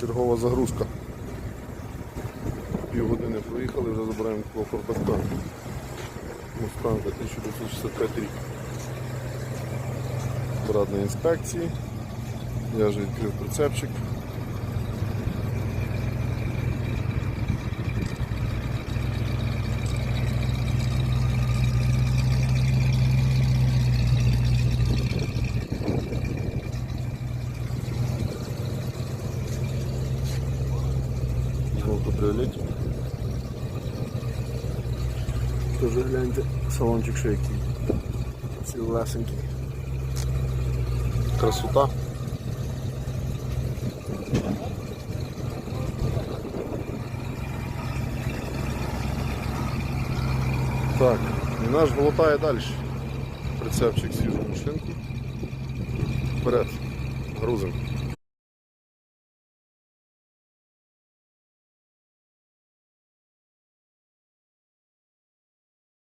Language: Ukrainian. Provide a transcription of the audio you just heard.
Чергова загрузка. Півгодини проїхали, вже забираємо кофр Мустанга. Мустанга 1965 рік. Брат на інспекції. Я вже відкрив прицепчик. Кабріолетик. Тоже гляньте, салончик ще який. Цілесенький. Красота. Так, і наш глотає далі. Прицепчик свіжу машинку. Вперед. Грузимо.